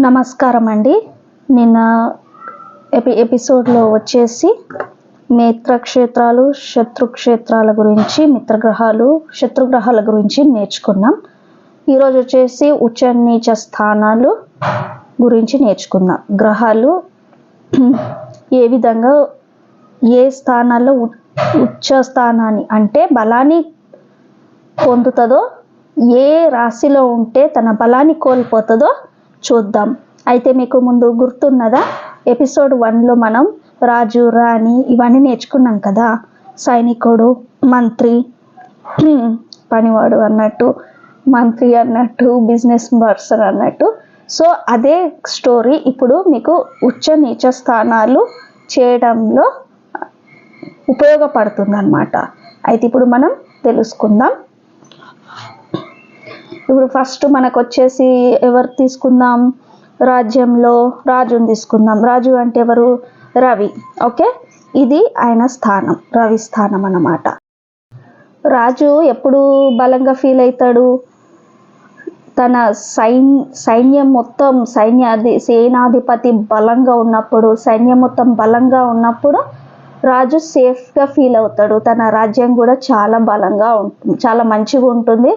నమస్కారం అండి నిన్న ఎపి ఎపిసోడ్లో వచ్చేసి మిత్రక్షేత్రాలు శత్రుక్షేత్రాల గురించి మిత్రగ్రహాలు శత్రుగ్రహాల గురించి నేర్చుకున్నాం. ఈరోజు వచ్చేసి ఉచ్చ నీచ స్థానాలు గురించి నేర్చుకుందాం. గ్రహాలు ఏ విధంగా ఏ స్థానాల్లో ఉ- ఉచ్చ స్థానాన్ని అంటే బలాన్ని పొందుతుందో ఏ రాశిలో ఉంటే తన బలాన్ని కోల్పోతుందో చూద్దాం. అయితే మీకు ముందు గుర్తున్నదా? ఎపిసోడ్ వన్లో మనం రాజు రాణి ఇవన్నీ నేర్చుకున్నాం కదా. సైనికుడు మంత్రి పనివాడు అన్నట్టు మంత్రి అన్నట్టు బిజినెస్ పర్సన్ అన్నట్టు. సో అదే స్టోరీ ఇప్పుడు మీకు ఉచ్చ నీచ స్థానాలు చేయడంలో ఉపయోగపడుతుంది అనమాట అయితే ఇప్పుడు మనం తెలుసుకుందాం. ఇప్పుడు ఫస్ట్ మనకు వచ్చేసి ఎవరు తీసుకుందాం? రాజ్యంలో రాజుని తీసుకుందాం. రాజు అంటే ఎవరు? రవి. ఓకే? ఇది ఆయన స్థానం. రవి స్థానం అన్నమాట. రాజు ఎప్పుడు బలంగా ఫీల్ అవుతాడు తన సైన్ సైన్యం మొత్తం సైన్యాధి సేనాధిపతి బలంగా ఉన్నప్పుడు సైన్యం మొత్తం బలంగా ఉన్నప్పుడు రాజు సేఫ్గా ఫీల్ అవుతాడు. తన రాజ్యం కూడా చాలా బలంగా ఉంటుంది చాలా మంచిగా ఉంటుంది.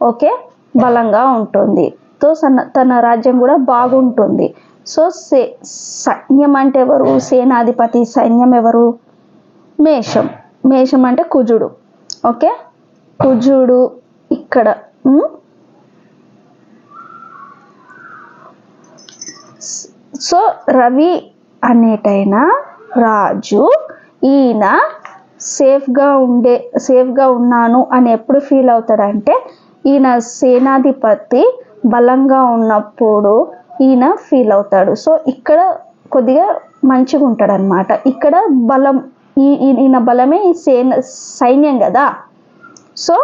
ఓకే? బలంగా ఉంటుంది. తో సన్న తన రాజ్యం కూడా బాగుంటుంది. సో సే సైన్యం అంటే ఎవరు? సేనాధిపతి సైన్యం ఎవరు? మేషం. మేషం అంటే కుజుడు. ఓకే? కుజుడు ఇక్కడ సో రవి అనేటైన రాజు ఈయన సేఫ్గా ఉండే సేఫ్గా ఉన్నాను అని ఎప్పుడు ఫీల్ అవుతాడంటే ఈయన సేనాధిపతి బలంగా ఉన్నప్పుడు ఈయన ఫీల్ అవుతాడు. సో ఇక్కడ కొద్దిగా మంచిగా ఉంటాడు అనమాట ఇక్కడ బలం ఈ ఈయన బలమే ఈ సేన సైన్యం కదా. సో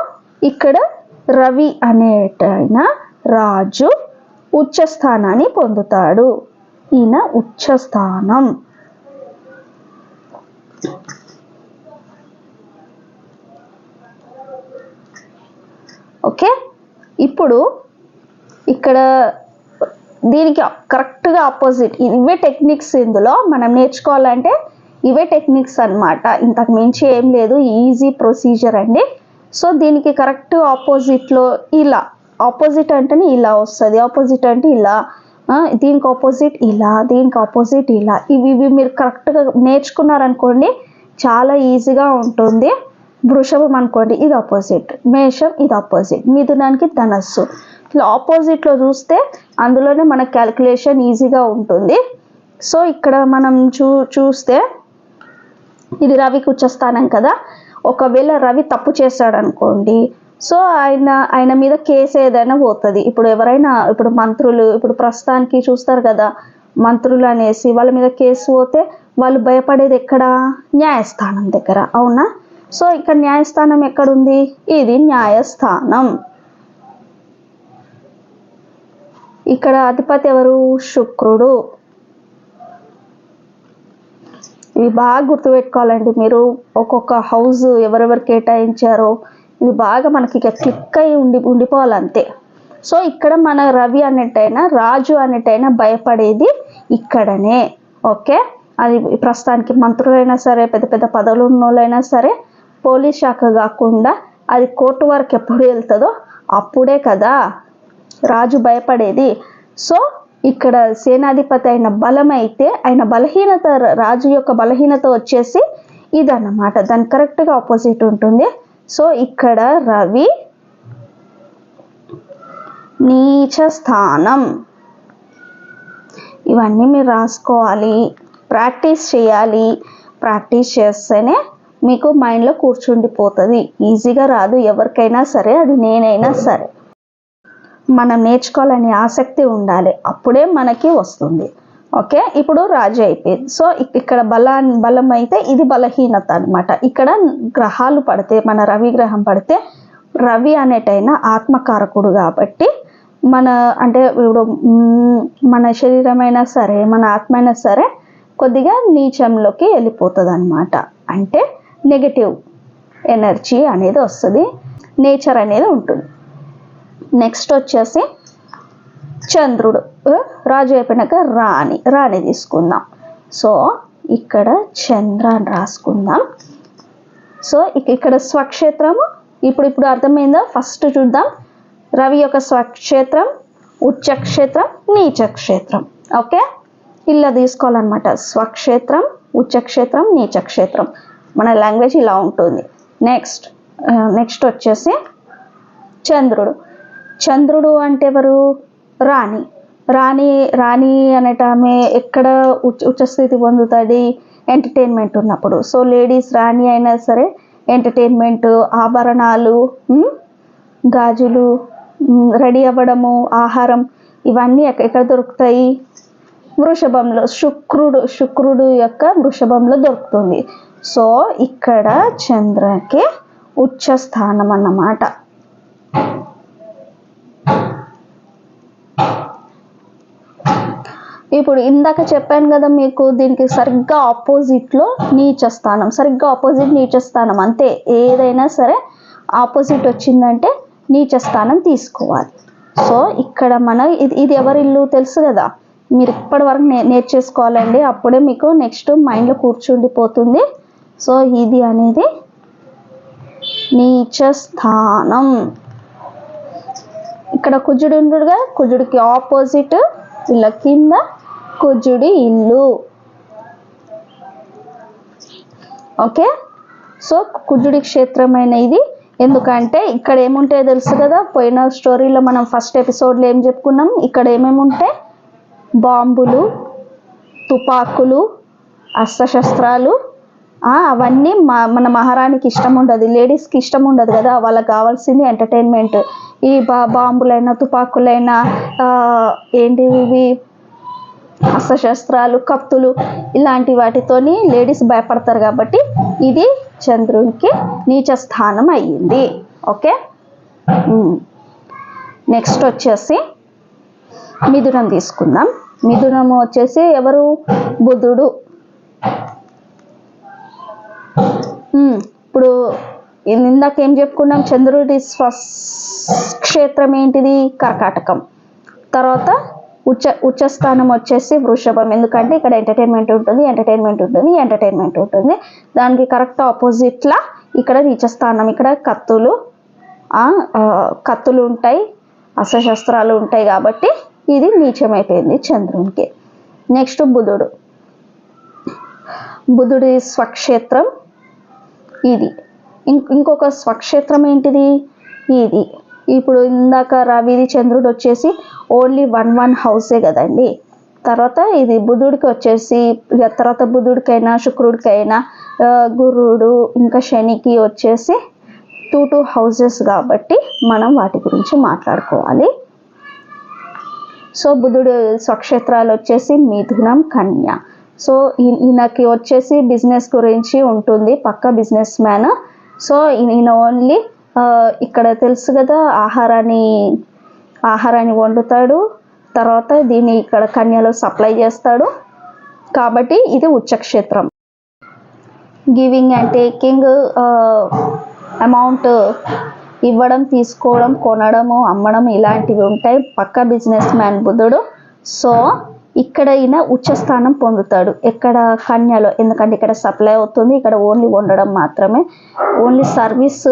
ఇక్కడ రవి అనేటైన రాజు ఉచ్చస్థానాన్ని పొందుతాడు. ఈయన ఉచ్చస్థానం. ఓకే? ఇప్పుడు ఇక్కడ దీనికి కరెక్ట్గా ఆపోజిట్ ఇవే టెక్నిక్స్ ఇందులో మనం నేర్చుకోవాలంటే ఇవే టెక్నిక్స్ అన్నమాట. ఇంతకు మించి ఏం లేదు. ఈజీ ప్రొసీజర్ అండి. సో దీనికి కరెక్ట్ ఆపోజిట్లో ఇలా. ఆపోజిట్ అంటేనే ఇలా వస్తుంది. ఆపోజిట్ అంటే ఇలా. దీనికి ఆపోజిట్ ఇలా. దీనికి ఆపోజిట్ ఇలా. ఇవి ఇవి మీరు కరెక్ట్గా నేర్చుకున్నారనుకోండి చాలా ఈజీగా ఉంటుంది. వృషభం అనుకోండి ఇది ఆపోజిట్ మేషం ఇది ఆపోజిట్ మిథునానికి ధనస్సు. ఇట్లా ఆపోజిట్లో చూస్తే అందులోనే మన క్యాలిక్యులేషన్ ఈజీగా ఉంటుంది. సో ఇక్కడ మనం చూ చూస్తే ఇది రవికి ఉచ్చస్థానం కదా. ఒకవేళ రవి తప్పు చేశాడు అనుకోండి సో ఆయన ఆయన మీద కేసు ఏదైనా పోతుంది. ఇప్పుడు ఎవరైనా ఇప్పుడు మంత్రులు ఇప్పుడు ప్రస్తుతానికి చూస్తారు కదా మంత్రులు అనేసి వాళ్ళ మీద కేసు పోతే వాళ్ళు భయపడేది ఎక్కడ? న్యాయస్థానం దగ్గర. అవునా? సో ఇక్కడ న్యాయస్థానం ఎక్కడుంది? ఇది న్యాయస్థానం. ఇక్కడ అధిపతి ఎవరు? శుక్రుడు. ఇవి బాగా గుర్తుపెట్టుకోవాలండి మీరు. ఒక్కొక్క హౌస్ ఎవరెవరు కేటాయించారో ఇది బాగా మనకి ఇక క్లిక్ అయి ఉండి ఉండిపోవాలంతే. సో ఇక్కడ మన రవి అన్నట్టయినా రాజు అన్నట్టయినా భయపడేది ఇక్కడనే. ఓకే? అది ప్రస్తుతానికి మంత్రులైనా సరే పెద్ద పెద్ద పదవులు ఉన్నోళ్ళైనా సరే పోలీస్ శాఖ కాకుండా అది కోర్టు వరకు ఎప్పుడు వెళ్తుందో అప్పుడే కదా రాజు భయపడేది. సో ఇక్కడ సేనాధిపతి అయిన బలం అయితే ఆయన బలహీనత రాజు యొక్క బలహీనత వచ్చేసి ఇదన్నమాట. దాని కరెక్ట్గా ఆపోజిట్ ఉంటుంది. సో ఇక్కడ రవి నీచ స్థానం. ఇవన్నీ మీరు రాసుకోవాలి. ప్రాక్టీస్ చేయాలి. ప్రాక్టీస్ చేస్తేనే మీకు మైండ్లో కూర్చుండిపోతుంది. ఈజీగా రాదు. ఎవరికైనా సరే అది నేనైనా సరే. మనం నేర్చుకోవాలనే ఆసక్తి ఉండాలి. అప్పుడే మనకి వస్తుంది. ఓకే? ఇప్పుడు రాజు అయిపోయింది. సో ఇక్కడ బలా బలం అయితే ఇది బలహీనత అనమాట ఇక్కడ గ్రహాలు పడితే మన రవి గ్రహం పడితే రవి అనేటైన ఆత్మకారకుడు కాబట్టి మన అంటే ఇప్పుడు మన శరీరమైనా సరే మన ఆత్మ అయినా సరే కొద్దిగా నీచంలోకి వెళ్ళిపోతుంది అనమాట అంటే నెగటివ్ ఎనర్జీ అనేది వస్తుంది నేచర్ అనేది ఉంటుంది. నెక్స్ట్ వచ్చేసి చంద్రుడు రాజు అయిపోయినాక రాణి రాణి తీసుకుందాం. సో ఇక్కడ చంద్ర అని రాసుకుందాం. సో ఇక ఇక్కడ స్వక్షేత్రము ఇప్పుడు ఇప్పుడు అర్థమైందా? ఫస్ట్ చూద్దాం. రవి యొక్క స్వక్షేత్రం ఉచ్చక్షేత్రం నీచక్షేత్రం. ఓకే ఇలా తీసుకోవాలన్నమాట. స్వక్షేత్రం ఉచ్చక్షేత్రం నీచక్షేత్రం. మన లాంగ్వేజ్ ఇలా ఉంటుంది. నెక్స్ట్ నెక్స్ట్ వచ్చేసి చంద్రుడు. చంద్రుడు అంటే ఎవరు? రాణి. రాణి రాణి అనేట ఆమె ఎక్కడ ఉచ్చ ఉచ్చస్థితి పొందుతుంది? ఎంటర్టైన్మెంట్ ఉన్నప్పుడు. సో లేడీస్ రాణి అయినా సరే ఎంటర్టైన్మెంట్ ఆభరణాలు గాజులు రెడీ అవ్వడము ఆహారం ఇవన్నీ ఎక్కడ దొరుకుతాయి? వృషభంలో. శుక్రుడు శుక్రుడు యొక్క వృషభంలో దొరుకుతుంది. సో ఇక్కడ చంద్రకి ఉచ్చ స్థానం అన్నమాట ఇప్పుడు ఇందాక చెప్పాను కదా మీకు దీనికి సరిగ్గా ఆపోజిట్లో నీచ స్థానం సరిగ్గా ఆపోజిట్ నీచ స్థానం అంతే. ఏదైనా సరే ఆపోజిట్ వచ్చిందంటే నీచ స్థానం తీసుకోవాలి. సో ఇక్కడ మన ఇది ఇది ఎవరి ఇల్లు తెలుసు కదా? మీరు ఇప్పటి వరకు నే నేర్చేసుకోవాలండి. అప్పుడే మీకు నెక్స్ట్ మైండ్లో కూర్చుండిపోతుంది. సో ఇది అనేది నీచ స్థానం ఇక్కడ కుజుడు ఉండుగా కుజుడికి ఆపోజిట్ ఇలా కింద కుజుడి ఇల్లు. ఓకే సో కుజుడి క్షేత్రమైన ఇది. ఎందుకంటే ఇక్కడ ఏముంటాయో తెలుసు కదా పోయిన స్టోరీలో మనం ఫస్ట్ ఎపిసోడ్లో ఏం చెప్పుకున్నాం? ఇక్కడ ఏమేమి ఉంటాయి బాంబులు తుపాకులు అస్త్రశస్త్రాలు అవన్నీ మా మన మహారాణికి ఇష్టం ఉండదు. లేడీస్కి ఇష్టం ఉండదు కదా వాళ్ళకి కావాల్సింది ఎంటర్టైన్మెంట్. ఈ బా బాంబులైనా తుపాకులైనా ఏంటి ఏంటివి ఇవి? అస్త్రశస్త్రాలు కత్తులు ఇలాంటి వాటితోని లేడీస్ భయపడతారు కాబట్టి ఇది చంద్రునికి నీచ స్థానం అయ్యింది. ఓకే? నెక్స్ట్ వచ్చేసి మిథునం తీసుకుందాం. మిథునము వచ్చేసి ఎవరు? బుధుడు. ఇప్పుడు ఇందాక ఏం చెప్పుకున్నాం? చంద్రుడి స్వస్ క్షేత్రం ఏంటిది కర్కాటకం. తర్వాత ఉచ్చ ఉచ్చస్థానం వచ్చేసి వృషభం. ఎందుకంటే ఇక్కడ ఎంటర్టైన్మెంట్ ఉంటుంది ఎంటర్టైన్మెంట్ ఉంటుంది ఎంటర్టైన్మెంట్ ఉంటుంది. దానికి కరెక్ట్ ఆపోజిట్లా ఇక్కడ నీచస్థానం ఇక్కడ కత్తులు కత్తులు ఉంటాయి అస్త్రశస్త్రాలు ఉంటాయి కాబట్టి ఇది నీచమైపోయింది చంద్రునికి. నెక్స్ట్ బుధుడు. బుధుడి స్వక్షేత్రం ఇది. ఇంకొక స్వక్షేత్రం ఏంటిది? ఇది. ఇప్పుడు ఇందాక రవిది చంద్రుడు వచ్చేసి ఓన్లీ వన్ వన్ హౌసే కదండి. తర్వాత ఇది బుధుడికి వచ్చేసి ఇక తర్వాత బుధుడికైనా శుక్రుడికైనా గురుడు ఇంకా శనికి వచ్చేసి టూ టూ హౌసెస్ కాబట్టి మనం వాటి గురించి మాట్లాడుకోవాలి. సో బుధుడు స్వక్షేత్రాలు వచ్చేసి మిథునం కన్య. సో ఈయనకి వచ్చేసి బిజినెస్ గురించి ఉంటుంది పక్క బిజినెస్ మ్యాన్. సో ఈయన ఓన్లీ ఇక్కడ తెలుసు కదా ఆహారాన్ని ఆహారాన్ని వండుతాడు తర్వాత దీన్ని ఇక్కడ కన్యలో సప్లై చేస్తాడు. కాబట్టి ఇది ఉచ్చక్షేత్రం. గివింగ్ అండ్ టేకింగ్ అమౌంట్ ఇవ్వడం తీసుకోవడం కొనడము అమ్మడం ఇలాంటివి ఉంటాయి. పక్క బిజినెస్ మ్యాన్ బుధుడు. సో ఇక్కడ ఈయన ఉచ్చస్థానం పొందుతాడు. ఎక్కడ కన్యలో ఎందుకంటే ఇక్కడ సప్లై అవుతుంది ఇక్కడ ఓన్లీ ఉండడం మాత్రమే. ఓన్లీ సర్వీస్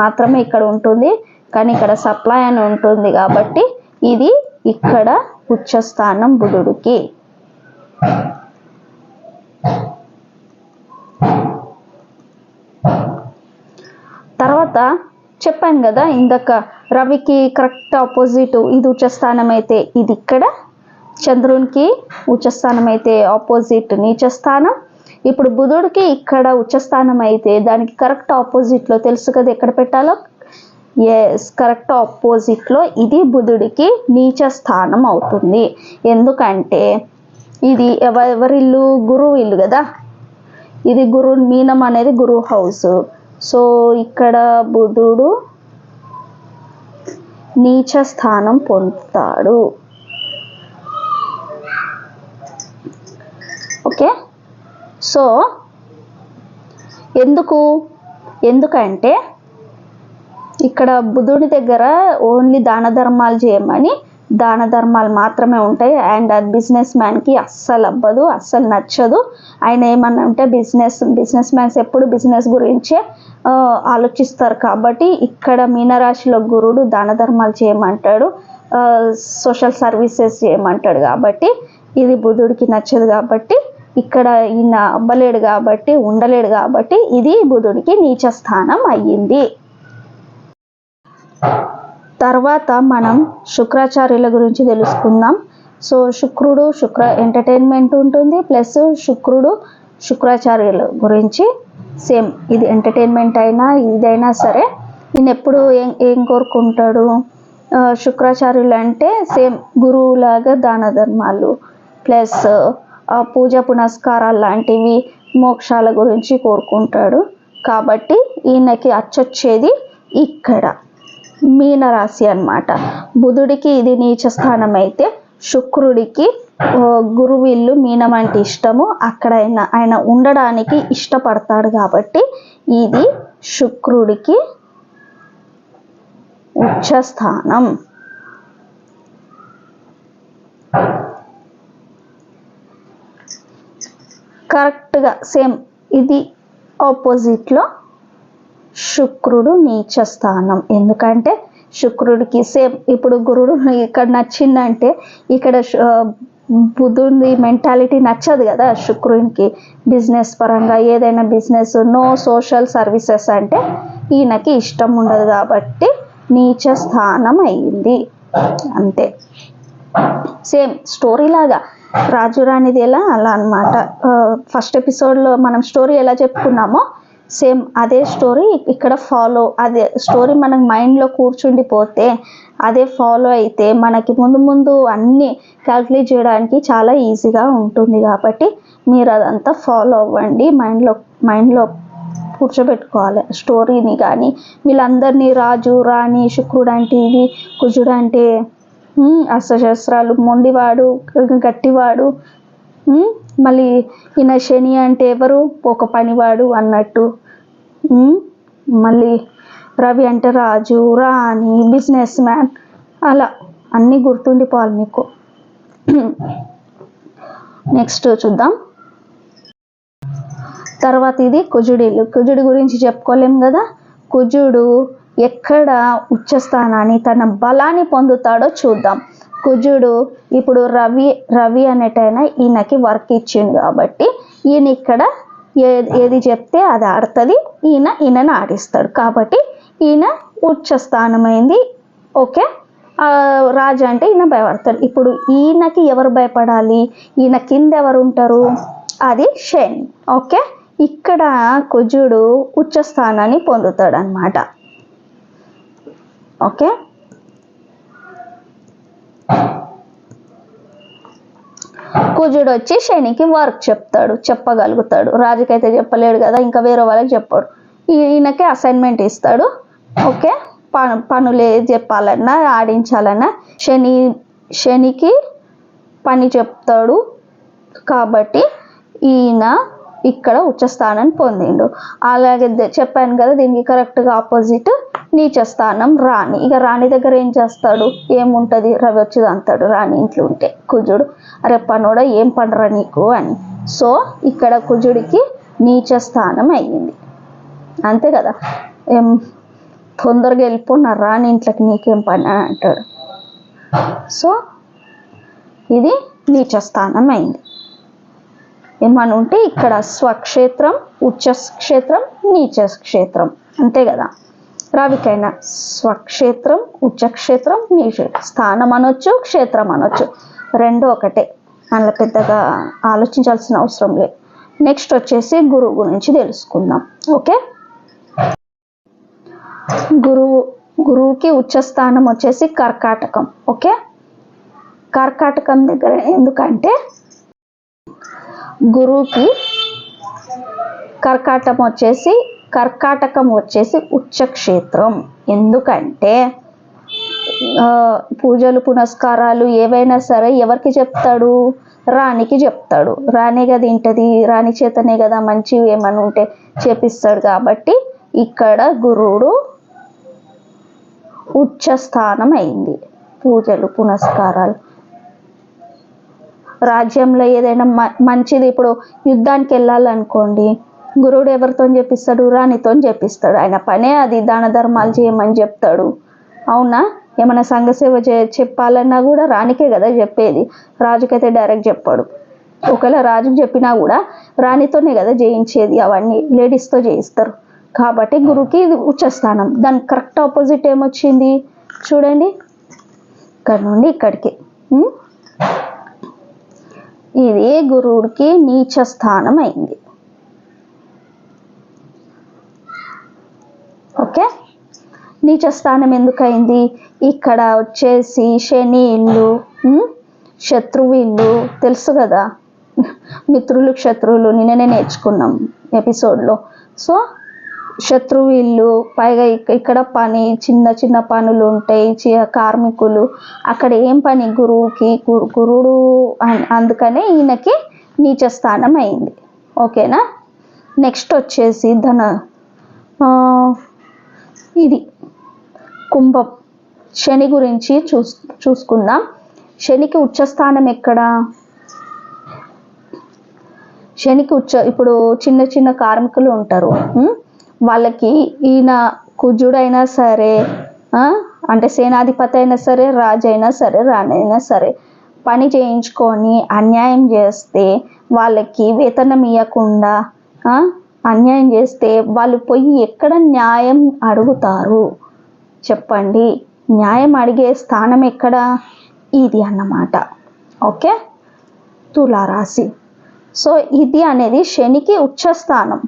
మాత్రమే ఇక్కడ ఉంటుంది. కానీ ఇక్కడ సప్లై అని ఉంటుంది కాబట్టి ఇది ఇక్కడ ఉచ్చస్థానం బుధుడికి. తర్వాత చెప్పాను కదా ఇందాక రవికి కరెక్ట్ ఆపోజిట్ ఇది ఉచ్చస్థానం అయితే ఇది ఇక్కడ చంద్రునికి ఉచ్చస్థానం అయితే ఆపోజిట్ నీచస్థానం ఇప్పుడు బుధుడికి ఇక్కడ ఉచ్చస్థానం అయితే దానికి కరెక్ట్ ఆపోజిట్లో తెలుసు కదా ఎక్కడ పెట్టాలో? ఎస్ కరెక్ట్ ఆపోజిట్లో ఇది బుధుడికి నీచ స్థానం అవుతుంది. ఎందుకంటే ఇది ఎవ ఎవరిల్లు? గురువు ఇల్లు కదా. ఇది గురు మీనం అనేది గురు హౌస్ సో ఇక్కడ బుధుడు నీచ స్థానం పొందుతాడు. ఓకే? సో ఎందుకు? ఎందుకంటే ఇక్కడ బుధుడి దగ్గర ఓన్లీ దాన ధర్మాలు చేయమని దాన ధర్మాలు మాత్రమే ఉంటాయి. అండ్ అది బిజినెస్ మ్యాన్కి అస్సలు అవ్వదు అస్సలు నచ్చదు. ఆయన ఏమన్నా ఉంటే బిజినెస్ బిజినెస్ మ్యాన్స్ ఎప్పుడు బిజినెస్ గురించే ఆలోచిస్తారు. కాబట్టి ఇక్కడ మీనరాశిలో గురుడు దాన ధర్మాలు చేయమంటాడు సోషల్ సర్వీసెస్ చేయమంటాడు. కాబట్టి ఇది బుధుడికి నచ్చదు కాబట్టి ఇక్కడ ఈయన అవ్వలేడు కాబట్టి ఉండలేడు కాబట్టి ఇది బుధుడికి నీచ స్థానం అయ్యింది. తర్వాత మనం శుక్రాచార్యుల గురించి తెలుసుకుందాం. సో శుక్రుడు శుక్ర ఎంటర్టైన్మెంట్ ఉంటుంది ప్లస్ శుక్రుడు శుక్రాచార్యుల గురించి సేమ్ ఇది ఎంటర్టైన్మెంట్ అయినా ఇదైనా సరే ఈయన ఎప్పుడు ఏం ఏం కోరుకుంటాడు? శుక్రాచార్యులు అంటే సేమ్ గురువులాగా దాన ధర్మాలు ప్లస్ పూజ పునస్కారాలు లాంటివి మోక్షాల గురించి కోరుకుంటాడు. కాబట్టి ఈయనకి అచ్చొచ్చేది ఇక్కడ మీనరాశి అన్నమాట. బుధుడికి ఇది నీచ స్థానం అయితే శుక్రుడికి గురువిల్లు మీనం అంటే ఇష్టము. అక్కడ ఆయన ఆయన ఉండడానికి ఇష్టపడతాడు కాబట్టి ఇది శుక్రుడికి ఉచ్చ స్థానం కరెక్ట్గా సేమ్ ఇది ఆపోజిట్లో శుక్రుడు నీచ స్థానం. ఎందుకంటే శుక్రుడికి సేమ్ ఇప్పుడు గురుడు ఇక్కడ నచ్చిందంటే ఇక్కడ శు- బుధుడి మెంటాలిటీ నచ్చదు కదా శుక్రునికి. బిజినెస్ పరంగా ఏదైనా బిజినెస్ నో సోషల్ సర్వీసెస్ అంటే ఈయనకి ఇష్టం ఉండదు కాబట్టి నీచ స్థానం అయ్యింది అంతే. సేమ్ స్టోరీ లాగా రాజు రాణిది ఎలా? అలా అనమాట ఫస్ట్ ఎపిసోడ్లో మనం స్టోరీ ఎలా చెప్పుకున్నామో సేమ్ అదే స్టోరీ ఇక్కడ ఫాలో అదే స్టోరీ మనకు మైండ్లో కూర్చుండిపోతే అదే ఫాలో అయితే మనకి ముందు ముందు అన్నీ క్యాల్కులేట్ చేయడానికి చాలా ఈజీగా ఉంటుంది కాబట్టి మీరు అదంతా ఫాలో అవ్వండి. మైండ్లో మైండ్లో కూర్చోబెట్టుకోవాలి. స్టోరీని కానీ వీళ్ళందరినీ రాజు రాణి శుక్రుడు అంటే ఇది కుజుడు అంటే అస్త్రశస్త్రాలు మొండివాడు గట్టివాడు మళ్ళీ ఈయన శని అంటే ఎవరు? ఒక పనివాడు అన్నట్టు. మళ్ళీ రవి అంటే రాజు రాణి బిజినెస్ మ్యాన్ అలా అన్నీ గుర్తుండిపోవాలి మీకు. నెక్స్ట్ చూద్దాం. తర్వాత ఇది కుజుడిలు. కుజుడి గురించి చెప్పుకోలేం కదా? కుజుడు ఎక్కడ ఉచ్చస్థానాన్ని తన బలాన్ని పొందుతాడో చూద్దాం. కుజుడు ఇప్పుడు రవి రవి అనేటైనా ఈయనకి వర్క్ ఇచ్చిండు కాబట్టి ఈయన ఇక్కడ ఏ ఏది చెప్తే అది ఆడుతుంది. ఈయన ఈయనను ఆడిస్తాడు కాబట్టి ఈయన ఉచ్చస్థానమైంది. ఓకే? రాజు అంటే ఈయన భయపడతాడు. ఇప్పుడు ఈయనకి ఎవరు భయపడాలి? ఈయన కింద ఎవరు ఉంటారు? అది శని. ఓకే? ఇక్కడ కుజుడు ఉచ్చస్థానాన్ని పొందుతాడు అనమాట ఓకే? కుజుడు వచ్చి శనికి వర్క్ చెప్తాడు చెప్పగలుగుతాడు. రాజుకైతే చెప్పలేడు కదా ఇంకా వేరే వాళ్ళకి చెప్పాడు. ఈయనకి అసైన్మెంట్ ఇస్తాడు. ఓకే? పను పనులు ఏది చెప్పాలన్నా ఆడించాలన్నా శని శనికి పని చెప్తాడు. కాబట్టి ఈయన ఇక్కడ ఉచ్చస్థానాన్ని పొందిండు. అలాగే చెప్పాను కదా దీనికి కరెక్ట్గా ఆపోజిట్ నీచ స్థానం రాణి. ఇక రాణి దగ్గర ఏం చేస్తాడు? ఏముంటుంది? రవి వచ్చేది అంటాడు రాణి ఇంట్లో ఉంటే కుజుడు. అరే పనోడ ఏం పండరా నీకు? అని. సో ఇక్కడ కుజుడికి నీచ స్థానం అయ్యింది. అంతే కదా? ఏం తొందరగా వెళ్ళిపో నా రాని ఇంట్లోకి నీకేం పని అని అంటాడు. సో ఇది నీచ స్థానం అయింది. ఏమని ఉంటే ఇక్కడ స్వక్షేత్రం ఉచ్చ క్షేత్రం నీచ క్షేత్రం అంతే కదా? రవికైనా స్వక్షేత్రం ఉచ్చక్షేత్రం నీచ స్థానం అనొచ్చు క్షేత్రం అనొచ్చు రెండు ఒకటే. అందులో పెద్దగా ఆలోచించాల్సిన అవసరం లేదు. నెక్స్ట్ వచ్చేసి గురువు గురించి తెలుసుకుందాం. ఓకే? గురువు గురువుకి ఉచ్చస్థానం వచ్చేసి కర్కాటకం. ఓకే? కర్కాటకం దగ్గర ఎందుకంటే గురువుకి కర్కాటకం వచ్చేసి కర్కాటకం వచ్చేసి ఉచ్చక్షేత్రం. ఎందుకంటే పూజలు పునస్కారాలు ఏవైనా సరే ఎవరికి చెప్తాడు? రాణికి చెప్తాడు. రాణి కదా ఇంటది రాణి చేతనే కదా మంచివి ఏమైనా ఉంటే చేపిస్తాడు కాబట్టి ఇక్కడ గురువుడు ఉచ్చ స్థానం అయింది పూజలు పునస్కారాలు. రాజ్యంలో ఏదైనా మ- మంచిది ఇప్పుడు యుద్ధానికి వెళ్ళాలనుకోండి గురువుడు ఎవరితో చెప్పిస్తాడు? రాణితో చెప్పిస్తాడు. ఆయన పనే అది. దాన ధర్మాలు చేయమని చెప్తాడు. అవునా? ఏమైనా సంఘ సేవ చే చెప్పాలన్నా కూడా రాణికే కదా చెప్పేది. రాజుకైతే డైరెక్ట్ చెప్పాడు. ఒకవేళ రాజుకు చెప్పినా కూడా రాణితోనే కదా చేయించేది అవన్నీ లేడీస్తో చేయిస్తారు. కాబట్టి గురువుకి ఇది ఉచ్చస్థానం దాని కరెక్ట్ ఆపోజిట్ ఏమొచ్చింది? చూడండి. ఇక్కడ నుండి ఇక్కడికి. ఇది గురువుడికి నీచ స్థానం అయింది. ఓకే? నీచ స్థానం ఎందుకైంది? ఇక్కడ వచ్చేసి శని ఇల్లు శత్రువు ఇల్లు తెలుసు కదా? మిత్రులు శత్రువులు నిన్ననే నేర్చుకున్నాం ఎపిసోడ్లో. సో శత్రువు ఇల్లు పైగా ఇక్కడ పని చిన్న చిన్న పనులు ఉంటాయి చి- కార్మికులు. అక్కడ ఏం పని? గురువుకి గురుడు గురువుడు అన్- అందుకనే ఈయనకి నీచ స్థానం అయింది. ఓకేనా? నెక్స్ట్ వచ్చేసి ధన ఇది. కుంభం. శని గురించి చూస్ చూసుకుందాం. శనికి ఉచ్చస్థానం ఎక్కడ? శనికి ఉచ్చ ఇప్పుడు చిన్న చిన్న కార్మికులు ఉంటారు. వాళ్ళకి ఈయన కుజుడైనా సరే అంటే సేనాధిపతి అయినా సరే రాజు అయినా సరే రాణి అయినా సరే పని చేయించుకొని అన్యాయం చేస్తే వాళ్ళకి వేతనం ఇవ్వకుండా అన్యాయం చేస్తే వాళ్ళు పోయి ఎక్కడ న్యాయం అడుగుతారు? చెప్పండి. న్యాయం అడిగే స్థానం ఎక్కడ? ఇది అన్నమాట. ఓకే? తులారాశి. సో ఇది అనేది శనికి ఉచ్చస్థానం.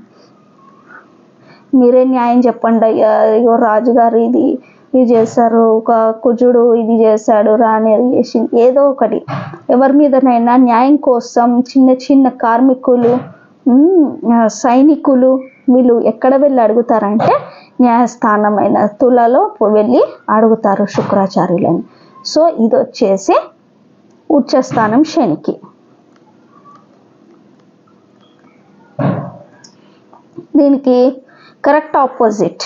మీరే న్యాయం చెప్పండి అయ్యా. అయ్యో రాజుగారు ఇది ఇది చేశారు. ఒక కుజుడు ఇది చేశాడు రాని అది చేసింది. ఏదో ఒకటి. ఎవరి మీదనైనా న్యాయం కోసం చిన్న చిన్న కార్మికులు సైనికులు వీళ్ళు ఎక్కడ వెళ్ళి అడుగుతారంటే న్యాయస్థానమైన తులలో వెళ్ళి అడుగుతారు శుక్రాచార్యులని. సో ఇది వచ్చేసి ఉచ్చస్థానం శనికి. దీనికి correct opposite.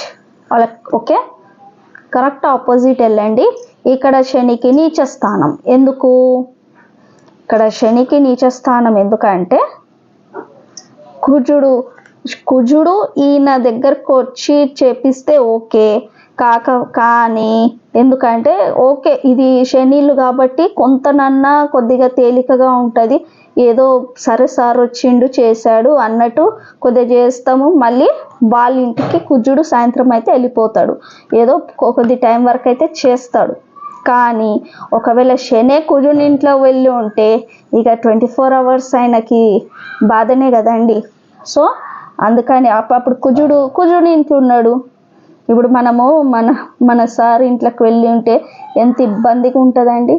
Okay? Correct opposite వెళ్ళండి. ఇక్కడ శనికి నీచ స్థానం ఎందుకు? ఇక్కడ శనికి నీచ స్థానం ఎందుకంటే కుజుడు కుజుడు ఈయన దగ్గరకు వచ్చి చేపిస్తే ఓకే. కాక కానీ ఎందుకంటే ఓకే ఇది శనిలు కాబట్టి కొంతనన్నా కొద్దిగా తేలికగా ఉంటుంది. ఏదో సరే సార్ వచ్చిండు చేశాడు అన్నట్టు కొద్దిగా చేస్తాము. మళ్ళీ వాళ్ళ ఇంటికి కుజుడు సాయంత్రం అయితే వెళ్ళిపోతాడు. ఏదో కొద్ది టైం వరకు అయితే చేస్తాడు. కానీ ఒకవేళ శనే కుజుని ఇంట్లో వెళ్ళి ఉంటే ఇక ట్వంటీ ఫోర్ అవర్స్ ఆయనకి బాధనే కదండి. సో అందుకని అప్పుడు కుజుడు కుజుడు ఇంట్లో ఉన్నాడు. ఇప్పుడు మనము మన మన సార్ ఇంట్లోకి వెళ్ళి ఉంటే ఎంత ఇబ్బందిగా ఉంటుందండి.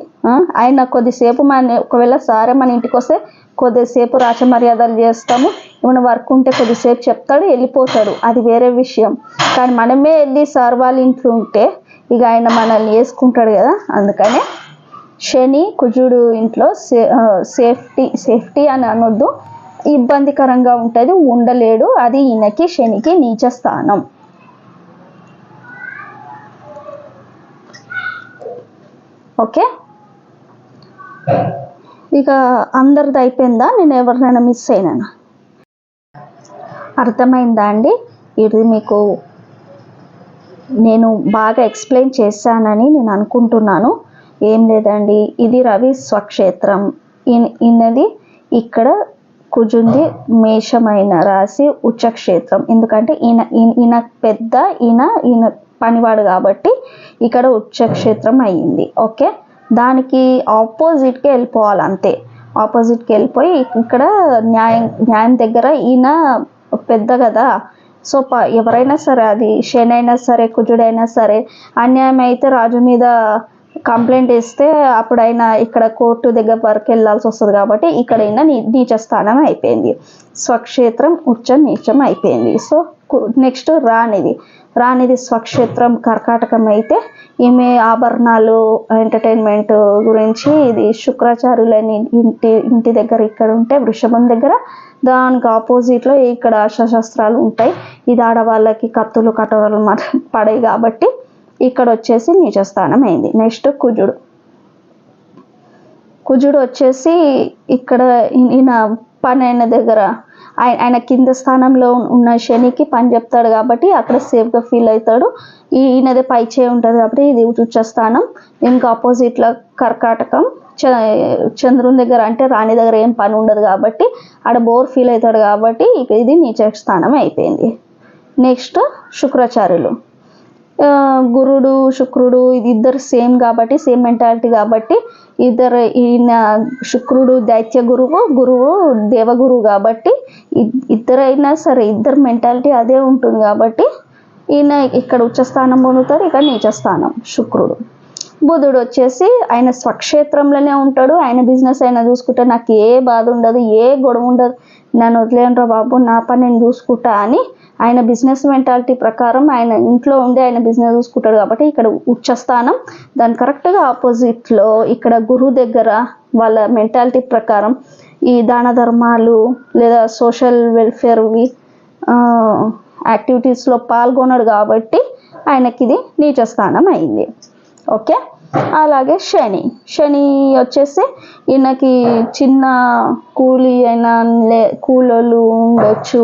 ఆయన కొద్దిసేపు మన ఒకవేళ సారే మన ఇంటికి వస్తే కొద్దిసేపు రాచమర్యాదలు చేస్తాము. ఏమైనా వర్క్ ఉంటే కొద్దిసేపు చెప్తాడు వెళ్ళిపోతాడు. అది వేరే విషయం. కానీ మనమే వెళ్ళి సార్ వాళ్ళ ఇంట్లో ఉంటే ఇక ఆయన మనల్ని వేసుకుంటాడు కదా అందుకనే శని కుజుడు ఇంట్లో సే సేఫ్టీ సేఫ్టీ అని అనొద్దు. ఇబ్బందికరంగా ఉంటుంది ఉండలేడు. అది ఈయనకి శనికి నీచ స్థానం. ఓకే? ఇక అందరిది అయిపోయిందా? నేను ఎవరినైనా మిస్ అయినానా? అర్థమైందా అండి? ఇది మీకు నేను బాగా ఎక్స్ప్లెయిన్ చేశానని నేను అనుకుంటున్నాను. ఏం లేదండి ఇది రవి స్వక్షేత్రం. ఇన్నది ఈయనది ఇక్కడ కుజుంది మేషమైన రాశి ఉచ్చక్షేత్రం. ఎందుకంటే ఈయన ఈయన- ఈయన పెద్ద ఈయన ఈయన పనివాడు కాబట్టి ఇక్కడ ఉచ్చక్షేత్రం అయ్యింది. ఓకే? దానికి ఆపోజిట్కి వెళ్ళిపోవాలి అంతే ఆపోజిట్కి వెళ్ళిపోయి ఇక్కడ న్యాయం న్యాయం దగ్గర ఈయన పెద్ద కదా. సో ప ఎవరైనా సరే అది శని సరే కుజుడైనా సరే అన్యాయం అయితే రాజు మీద కంప్లైంట్ ఇస్తే అప్పుడైనా ఇక్కడ కోర్టు దగ్గర వరకు వెళ్ళాల్సి వస్తుంది కాబట్టి ఇక్కడైనా నీ నీచ స్థానం అయిపోయింది. స్వక్షేత్రం ఉచ్చ నీచం అయిపోయింది. సో నెక్స్ట్ రానిది రానిది స్వక్షేత్రం కర్కాటకం అయితే ఈమె ఆభరణాలు ఎంటర్టైన్మెంట్ గురించి ఇది శుక్రాచార్యులని ఇంటి ఇంటి దగ్గర ఇక్కడ ఉంటే వృషభం దగ్గర దానికి ఆపోజిట్లో ఇక్కడ శస్త్రాలు ఉంటాయి. ఇది ఆడవాళ్ళకి కత్తులు కటోరలు పడాయి కాబట్టి ఇక్కడ వచ్చేసి నీచ స్థానం అయింది. నెక్స్ట్ కుజుడు. కుజుడు వచ్చేసి ఇక్కడ ఈయన పని అయిన దగ్గర ఆయన ఆయన కింద స్థానంలో ఉన్న శనికి పని చెప్తాడు కాబట్టి అక్కడ సేఫ్గా ఫీల్ అవుతాడు. ఈయనది ఈయనదే పై చేయి ఉంటుంది కాబట్టి ఇది ఉచ్చ స్థానం ఆపోజిట్లో కర్కాటకం. చంద్రుని దగ్గర అంటే రాణి దగ్గర ఏం పని ఉండదు కాబట్టి ఆడ బోర్ ఫీల్ అవుతాడు కాబట్టి ఇక ఇది నీచ స్థానం అయిపోయింది. నెక్స్ట్ శుక్రాచార్యులు. గురుడు శుక్రుడు ఇది ఇద్దరు సేమ్ కాబట్టి సేమ్ మెంటాలిటీ కాబట్టి ఇద్దరు ఈయన శుక్రుడు దైత్య గురువు గురువు దేవగురువు కాబట్టి ఇద్దరైనా సరే ఇద్దరు మెంటాలిటీ అదే ఉంటుంది కాబట్టి ఈయన ఇక్కడ ఉచ్చస్థానం పొందుతాడు ఇక్కడ నీచ స్థానం శుక్రుడు. బుధుడు వచ్చేసి ఆయన స్వక్షేత్రంలోనే ఉంటాడు. ఆయన బిజినెస్ అయినా చూసుకుంటే నాకు ఏ బాధ ఉండదు ఏ గొడవ ఉండదు. నన్ను వదిలేనరా బాబు నా పని నేను చూసుకుంటా అని ఆయన బిజినెస్ మెంటాలిటీ ప్రకారం ఆయన ఇంట్లో ఉండి ఆయన బిజినెస్ చూసుకుంటాడు కాబట్టి ఇక్కడ ఉచ్చస్థానం దాని కరెక్ట్గా ఆపోజిట్లో ఇక్కడ గురువు దగ్గర వాళ్ళ మెంటాలిటీ ప్రకారం ఈ దాన ధర్మాలు లేదా సోషల్ వెల్ఫేర్వి యాక్టివిటీస్లో పాల్గొన్నాడు కాబట్టి ఆయనకి ఇది నీచ స్థానం అయింది. ఓకే? అలాగే శని. శని వచ్చేసి ఈయనకి చిన్న కూలి అయినా లే కూలోళ్ళు ఉండొచ్చు.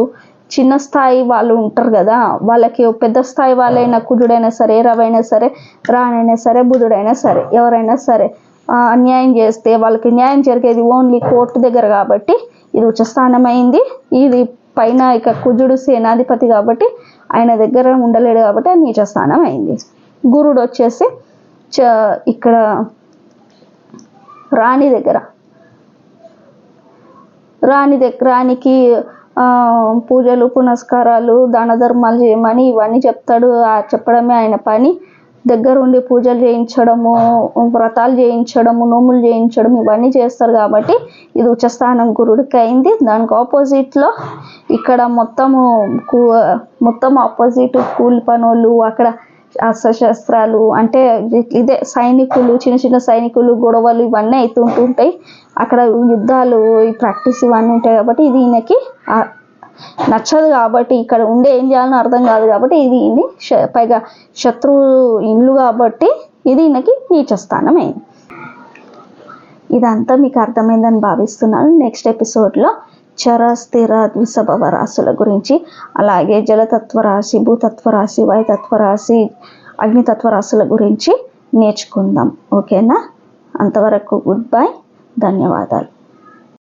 చిన్న స్థాయి వాళ్ళు ఉంటారు కదా వాళ్ళకి పెద్ద స్థాయి వాళ్ళైనా కుజుడైనా సరే రవైనా సరే రానైనా సరే బుధుడైనా సరే ఎవరైనా సరే అన్యాయం చేస్తే వాళ్ళకి న్యాయం జరిగేది ఓన్లీ కోర్టు దగ్గర కాబట్టి ఇది ఉచ్చస్థానం అయింది ఇది పైన ఇక కుజుడు సేనాధిపతి కాబట్టి ఆయన దగ్గర ఉండలేడు కాబట్టి అది నీచ స్థానం అయింది. గురుడు వచ్చేసి చ ఇక్కడ రాణి దగ్గర. రాణి దగ్గర రాణికి పూజలు పునస్కారాలు దాన ధర్మాలు చేయమని ఇవన్నీ చెప్తాడు. ఆ చెప్పడమే ఆయన పని. దగ్గరుండి పూజలు చేయించడము వ్రతాలు చేయించడము నోములు చేయించడం ఇవన్నీ చేస్తారు కాబట్టి ఇది ఉచ్చస్థానం గురుడికి అయింది. దానికి ఆపోజిట్లో ఇక్కడ మొత్తము కూ మొత్తం ఆపోజిట్ కూలి పనులు అక్కడ అస్త్రశస్త్రాలు అంటే ఇదే సైనికులు చిన్న చిన్న సైనికులు గొడవలు ఇవన్నీ అవుతుంటుంటాయి అక్కడ యుద్ధాలు ఈ ప్రాక్టీస్ ఇవన్నీ ఉంటాయి కాబట్టి ఇది ఈయనకి నచ్చదు కాబట్టి ఇక్కడ ఉండే ఏం చేయాలని అర్థం కాదు కాబట్టి ఇది ఈయన్ని పైగా శత్రువు ఇండ్లు కాబట్టి ఇది ఈయనకి నీచ స్థానం అయింది. ఇదంతా మీకు అర్థమైందని భావిస్తున్నాను. నెక్స్ట్ ఎపిసోడ్లో చర స్థిర ద్విసభవ రాశుల గురించి. అలాగే జలతత్వ రాశి భూతత్వ రాశి వాయుతత్వ రాశి అగ్నితత్వ రాశుల గురించి నేర్చుకుందాం. ఓకేనా? అంతవరకు గుడ్ బై. ధన్యవాదాలు.